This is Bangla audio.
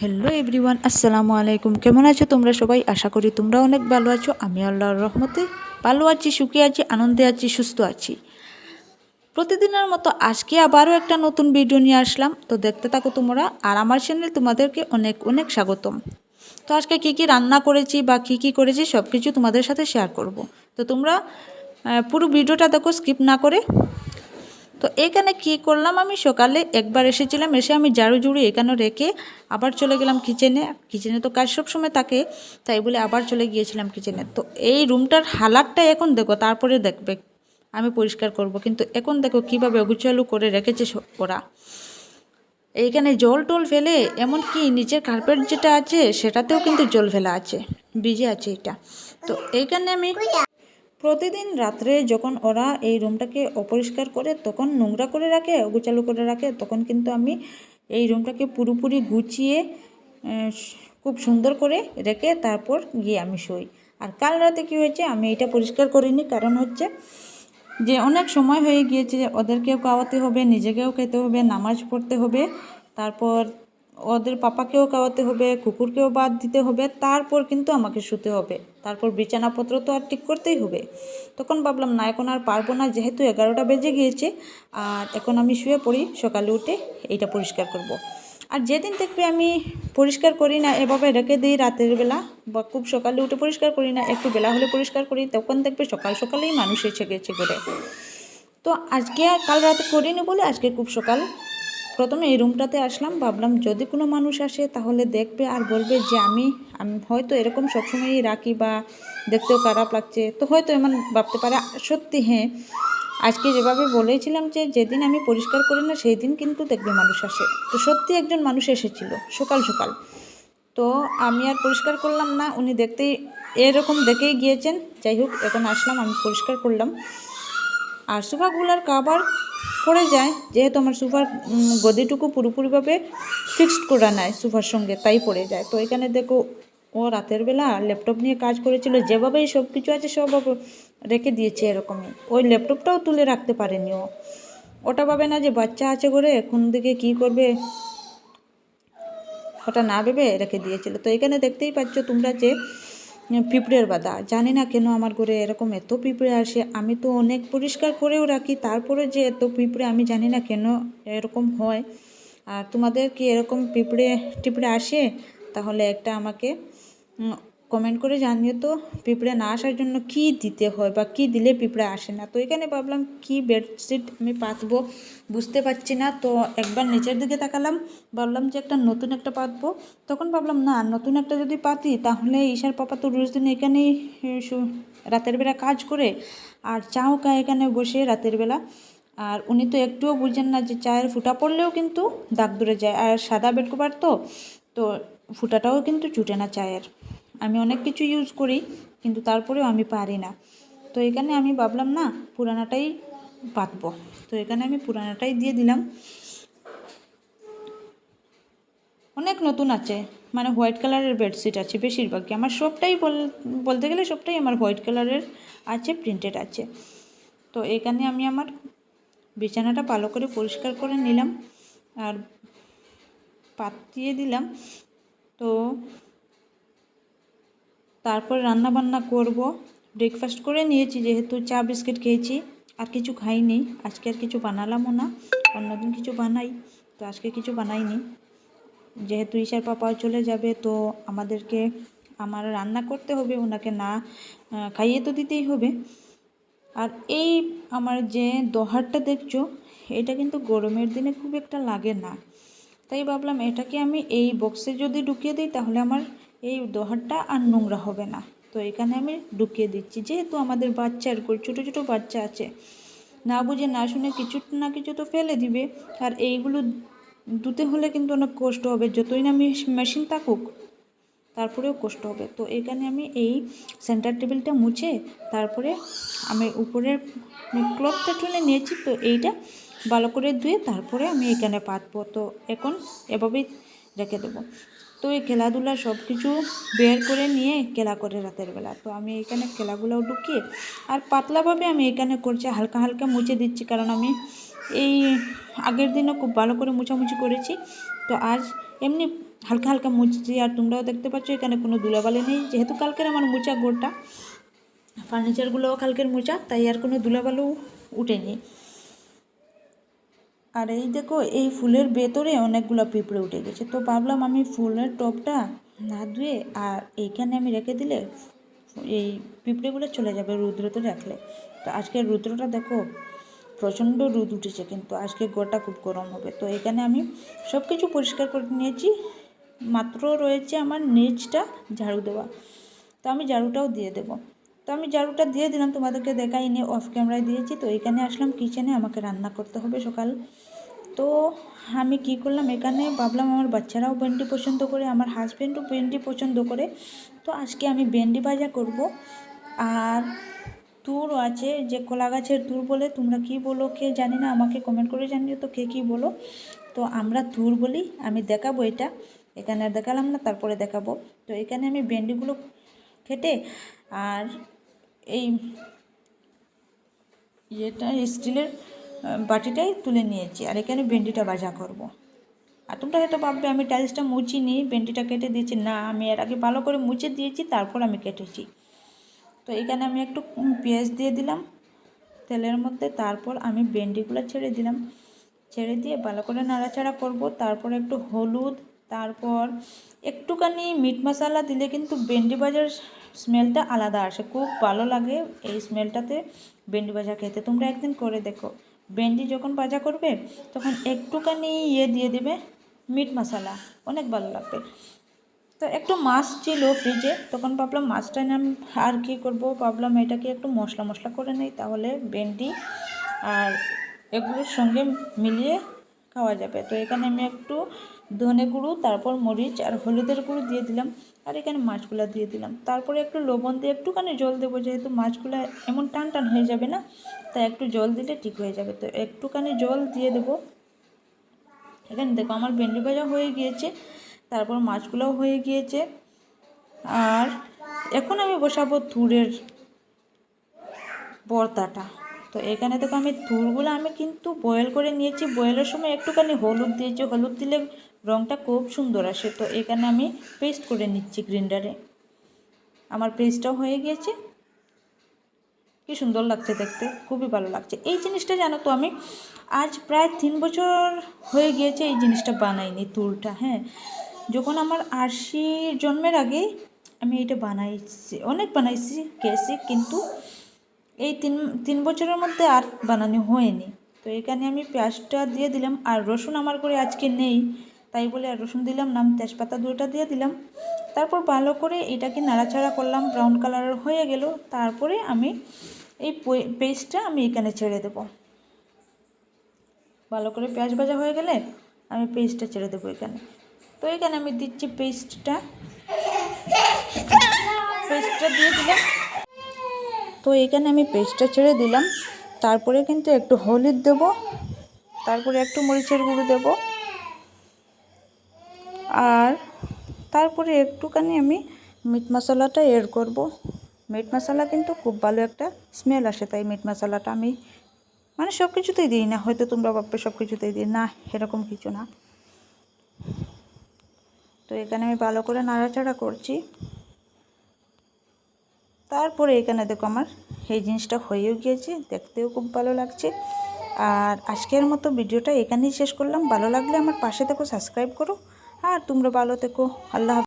হ্যালো এভরিওয়ান আসসালামু আলাইকুম কেমন আছো তোমরা সবাই? আশা করি তোমরা অনেক ভালো আছো। আমি আল্লাহর রহমতে ভালো আছি, সুখী আছি, আনন্দে আছি, সুস্থ আছি। প্রতিদিনের মতো আজকে আবারও একটা নতুন ভিডিও নিয়ে আসলাম। তো দেখতে থাকো তোমরা, আর আমার চ্যানেল তোমাদেরকে অনেক অনেক স্বাগতম। তো আজকে কী কী রান্না করেছি বা কী কী করেছি সব কিছু তোমাদের সাথে শেয়ার করব। তো তোমরা পুরো ভিডিওটা দেখো স্কিপ না করে। তো এখানে কি করলাম আমি? সকালে একবার এসেছিলাম, এসে আমি ঝাড়ু ঝুড়ি এখানে রেখে আবার চলে গেলাম কিচেনে কিচেনে তো কাজ সব সময় থাকে, তাই বলে আবার চলে গিয়েছিলাম কিচেনে তো এই রুমটার হালাতটা এখন দেখো, তারপরে দেখবে। আমি পরিষ্কার করব। কিন্তু এখন দেখো কীভাবে অগুচালু করে রেখেছে ওরা। এইখানে জল টল ফেলে, এমনকি নিচের কার্পেট যেটা আছে, সেটাতেও কিন্তু জল ফেলা আছে। ভিজে আছে এটা। তো এইখানে আমি প্রতিদিন রাত্রে যখন ওরা এই রুমটাকে অপরিষ্কার করে তখন নোংরা করে রাখে অগুচালু করে রাখে, তখন কিন্তু আমি এই রুমটাকে পুরোপুরি গুছিয়ে খুব সুন্দর করে রেখে তারপর গিয়ে আমি শুই। আর কাল রাতে কী হয়েছে, আমি এটা পরিষ্কার করিনি। কারণ হচ্ছে যে অনেক সময় হয়ে গিয়েছে ওদেরকেও খাওয়াতে হবে, নিজেকেও খেতে হবে, নামাজ পড়তে হবে, তারপর ওদের পাপাকেও খাওয়াতে হবে, কুকুরকেও বাদ দিতে হবে, তারপর কিন্তু আমাকে শুতে হবে। তারপর বিছানাপত্র তো আর ঠিক করতেই হবে। তখন ভাবলাম, না, এখন আর পারব না, যেহেতু এগারোটা বেজে গিয়েছে, আর এখন আমি শুয়ে পড়ি, সকালে উঠে এইটা পরিষ্কার করব। আর যেদিন দেখবে আমি পরিষ্কার করি না, এভাবে রেখে দিই রাতের বেলা, বা খুব সকালে উঠে পরিষ্কার করি না, একটু বেলা হলে পরিষ্কার করি, তখন দেখবে সকাল সকালেই মানুষ এসে গেছে করে তো আজকে কাল রাতে করিনি বলে আজকে খুব সকাল প্রথমে এই রুমটাতে আসলাম, ভাবলাম যদি কোনো মানুষ আসে তাহলে দেখবে আর বলবে যে আমি হয়তো এরকম সবসময়ই রাখি বা দেখতেও খারাপ লাগছে। তো হয়তো এমন ভাবতে পারে, সত্যি হ্যাঁ। আজকে যেভাবে বলেছিলাম যে যেদিন আমি পরিষ্কার করি না সেই দিন কিন্তু দেখবে মানুষ আসে। তো সত্যি একজন মানুষ এসেছিল, সকাল সকাল। তো আমি আর পরিষ্কার করলাম না, উনি দেখতেই, এরকম দেখেই গিয়েছেন। যাই হোক, এখন আসলাম, আমি পরিষ্কার করলাম। আর সোফাগুলোর কাবার পড়ে যায়, যেহেতু আমার সোফার গদিটুকু পুরোপুরিভাবে ফিক্সড করা নাই সোফার সঙ্গে, তাই পড়ে যায়। তো এখানে দেখো, ও রাতের বেলা ল্যাপটপ নিয়ে কাজ করেছিল, যেভাবেই সব কিছু আছে সব রেখে দিয়েছে এরকমই। ওই ল্যাপটপটাও তুলে রাখতে পারেনি ও। ওটা ভাবে না যে বাচ্চা আছে করে কোন দিকে কী করবে? ওটা না ভেবে রেখে দিয়েছিল। তো এখানে দেখতেই পাচ্ছ তোমরা যে পিঁপড়ের বাদা। জানি না কেন আমার ঘরে এরকম এত পিঁপড়ে আসে। আমি তো অনেক পরিষ্কার করেও রাখি। তারপরে যে এত পিঁপড়ে, আমি জানি না কেন এরকম হয়। আর তোমাদের কি এরকম পিঁপড়ে টিপড়ে আসে? তাহলে একটা আমাকে কমেন্ট করে জানিও তো, পিঁপড়ে না আসার জন্য কি দিতে হয় বা কি দিলে পিঁপড়ে আসে না? তো এখানে ভাবলাম কি বেডশিট আমি পাতবো, বুঝতে পারছি না। তো একবার নিচের দিকে তাকালাম, ভাবলাম যে একটা নতুন একটা পাতবো। তখন ভাবলাম, না, নতুন একটা যদি পাতি, তাহলে ঈশার পাপা তো রোজ দিন এখানেই রাতের বেলা কাজ করে, আর চাও খায় এখানে বসে রাতের বেলা। আর উনি তো একটুও বুঝেন না যে চায়ের ফুটা পড়লেও কিন্তু দাগ ধরে যায়, আর সাদা বেড কভার তো তো ফুটাটাও কিন্তু চুটে না চায়ের। আমি অনেক কিছু ইউজ করি, কিন্তু তারপরেও আমি পারি না। তো এখানে আমি ভাবলাম, না, পুরানাটাই পাতবো তো এখানে আমি পুরানাটাই দিয়ে দিলাম। অনেক নতুন আছে মানে হোয়াইট কালারের বেডশিট আছে বেশিরভাগই। আমার সবটাই বল- বলতে গেলে সবটাই আমার হোয়াইট কালারের আছে প্রিন্টেড আছে। তো এখানে আমি আমার বিছানাটা ভালো করে পরিষ্কার করে নিলাম, আর পাত দিয়ে দিলাম। তো তারপর রান্না বান্না করব। ব্রেকফাস্ট করে নিয়েছি, যেহেতু চা বিস্কিট খেয়েছি, আর কিছু খাইনি। আজকে আর কিছু বানালামও না, অন্যদিন কিছু বানাই, তো আজকে কিছু বানাইনি। যেহেতু ঈশার পাপাও চলে যাবে, তো আমাদেরকে, আমার রান্না করতে হবে, ওনাকে না খাইয়ে তো দিতেই হবে। আর এই আমার যে দোহারটা দেখছ, এটা কিন্তু গরমের দিনে খুব একটা লাগে না। তাই ভাবলাম এটাকে আমি এই বক্সে যদি ঢুকিয়ে দিই, তাহলে আমার এই দোহারটা আর নোংরা হবে না। তো এখানে আমি ঢুকিয়ে দিচ্ছি। যেহেতু আমাদের বাচ্চার ছোটো ছোটো বাচ্চা আছে, না বুঝে, না শুনে কিছু না কিছু তো ফেলে দিবে। আর এইগুলো ধুতে হলে কিন্তু অনেক কষ্ট হবে। যতই না আমি মেশিন থাকুক, তারপরেও কষ্ট হবে। তো এখানে আমি এই সেন্টার টেবিলটা মুছে, তারপরে আমি উপরের ক্লথটা তুলে নিয়েছি। তো এইটা ভালো করে ধুয়ে তারপরে আমি এখানে পাতবো। তো এখন এভাবেই রেখে দেবো। তো এই খেলাধুলা সব কিছু বের করে নিয়ে খেলা করে রাতের বেলা। তো আমি এখানে খেলাগুলোও ঢুকিয়ে আর পাতলাভাবে আমি এখানে করছি, হালকা হালকা মুছে দিচ্ছি কারণ আমি এই আগের দিনও খুব ভালো করে মুছামুছি করেছি। তো আজ এমনি হালকা হালকা মুছছি আর তোমরাও দেখতে পাচ্ছ এখানে কোনো ধুলাবালি নেই। যেহেতু কালকের আমার মোচা গোড়টা ফার্নিচারগুলোও কালকের মোচা তাই আর কোনো ধুলাবালু উঠেনি। আর এই দেখো, এই ফুলের ভেতরে অনেকগুলো পিঁপড়ে উঠে গেছে। তো ভাবলাম আমি ফুলের টপটা না ধুয়ে আর এইখানে আমি রেখে দিলে এই পিঁপড়েগুলো চলে যাবে রুদ্রতে রাখলে। তো আজকে রুদ্রটা দেখো, প্রচণ্ড রোদ উঠেছে কিন্তু আজকে গোটা খুব গরম হবে। তো এখানে আমি সব কিছু পরিষ্কার করে নিয়েছি, মাত্র রয়েছে আমার নিচটা ঝাড়ু দেওয়া। তো আমি ঝাড়ুটাও দিয়ে দেবো। তো আমি ঝাড়ুটা দিয়ে দিলাম, তোমাদেরকে দেখাইনি অফ ক্যামেরায় দিয়েছি। তো এখানে আসলাম কিচেনে আমাকে রান্না করতে হবে সকাল। তো আমি কি করলাম, এখানে ভাবলাম আমার বাচ্চারাও ভেন্ডি পছন্দ করে, আমার হাজব্যান্ডও ভেন্ডি পছন্দ করে। তো আজকে আমি ভেন্ডি ভাজা করব। আর তুর আছে, যে কলা গাছের তুর বলে, তোমরা কি বলো, কে জানি না, আমাকে কমেন্ট করে জানিও তো কে কী বলো। তো আমরা তুর বলি, আমি দেখাবো এটা। এখানে দেখালাম না, তারপরে দেখাবো। তো এখানে আমি ভেন্ডিগুলো কেটে আর এই ইয়েটা স্টিলের বাটিটাই তুলে নিয়েছি। আর এখানে ভেন্ডিটা ভাজা করব। আর তোমরা হয়তো ভাববে, আমি টাইলসটা মুছিনি, ভেন্ডিটা কেটে দিয়েছি। না, আমি এর আগে ভালো করে মুছে দিয়েছি, তারপর আমি কেটেছি। তো এখানে আমি একটু পেঁয়াজ দিয়ে দিলাম তেলের মধ্যে, তারপর আমি ভেন্ডিগুলো ছেড়ে দিলাম। ছেড়ে দিয়ে ভালো করে নাড়াচাড়া করব। তারপর একটু হলুদ তারপর একটুখানি মিট মশলা দিলে কিন্তু ভেন্ডি ভাজার স্মেলটা আলাদা আসে। খুব ভালো লাগে এই স্মেলটাতে ভেন্ডি ভাজা খেতে। তোমরা একদিন করে দেখো। ভেন্ডি যখন ভাজা করবে, তখন একটুখানি ইয়ে দিয়ে দেবে মিট মশলা। অনেক ভালো লাগবে। তো একটু মাছ ছিল ফ্রিজে তখন ভাবলাম মাছটা নাম আর কি করব? ভাবলাম এটাকে একটু মশলা মশলা করে নেই, তাহলে ভেন্ডি আর এগুলোর সঙ্গে মিলিয়ে খাওয়া যাবে। তো এখানে আমি একটু ধনে গুঁড়ো, তারপর মরিচ আর হলুদের গুঁড়ো দিয়ে দিলাম আর এখানে মাছগুলো দিয়ে দিলাম। তারপরে একটু লবণ দিয়ে একটুখানি জল দেবো, যেহেতু মাছগুলো এমন টান টান হয়ে যাবে না, তাই একটু জল দিলে ঠিক হয়ে যাবে। তো একটুখানি জল দিয়ে দেবো। এখানে দেখো আমার ভেন্ডি ভাজা হয়ে গিয়েছে, তারপর মাছগুলোও হয়ে গিয়েছে। আর এখন আমি বসাবো তুরের বর্তাটা তো এখানে দেখো আমি তুরগুলো আমি কিন্তু বয়েল করে নিয়েছি। বয়েলের সময় একটুখানি হলুদ দিয়েছি। হলুদ দিলে রঙটা খুব সুন্দর আসে, তো এখানে আমি পেস্ট করে নিচ্ছি গ্রিন্ডারে। আমার পেস্টটাও হয়ে গিয়েছে। কি সুন্দর লাগছে দেখতে, খুবই ভালো লাগছে। এই জিনিসটা জানো তো আমি আজ প্রায় তিন বছর হয়ে গিয়েছে এই জিনিসটা বানাইনি, তুলটা হ্যাঁ। যখন আমার আরশি জন্মের আগে আমি এটা বানাইছি, অনেক বানাইছি খেয়েছি কিন্তু এই তিন তিন বছরের মধ্যে আর বানানো হয়নি। তো এখানে আমি পেঁয়াজটা দিয়ে দিলাম আর রসুন আমার করে আজকে নেই। তাই বলে আর রসুন দিলাম, নাম তেজপাতা দুটা দিয়ে দিলাম। তারপর ভালো করে এটাকে নাড়াচাড়া করলাম ব্রাউন কালারের হয়ে গেল। তারপরে আমি এই পেস্টটা আমি এখানে ছেড়ে দেব। ভালো করে পেঁয়াজ ভাজা হয়ে গেলে আমি পেস্টটা ছেড়ে দেবো এখানে। তো এখানে আমি দিচ্ছি পেস্টটা। পেস্টটা দিয়ে দিলাম। তো এখানে আমি পেস্টটা ছেড়ে দিলাম। তারপরে কিন্তু একটু হলুদ দেব। তারপরে একটু মরিচের গুঁড়ো দেব। আর তারপরে একটুখানি আমি মিট মশলাটা এড করব। মিট মশলা কিন্তু খুব ভালো একটা স্মেল আসে, তাই মিট মশলাটা আমি মানে সব কিছুতেই দিই না, হয়তো তোমরা ভাববে সব কিছুতেই দিই। না, এরকম কিছু না। তো এখানে আমি ভালো করে নাড়াচাড়া করছি। তারপরে এখানে দেখো আমার এই জিনিসটা হয়েও গিয়েছে, দেখতেও খুব ভালো লাগছে। আর আজকের মতো ভিডিওটা এখানেই শেষ করলাম। ভালো লাগলে আমার পাশে দেখো সাবস্ক্রাইব করো। আর তোমরা ভালো থেকো আল্লাহ।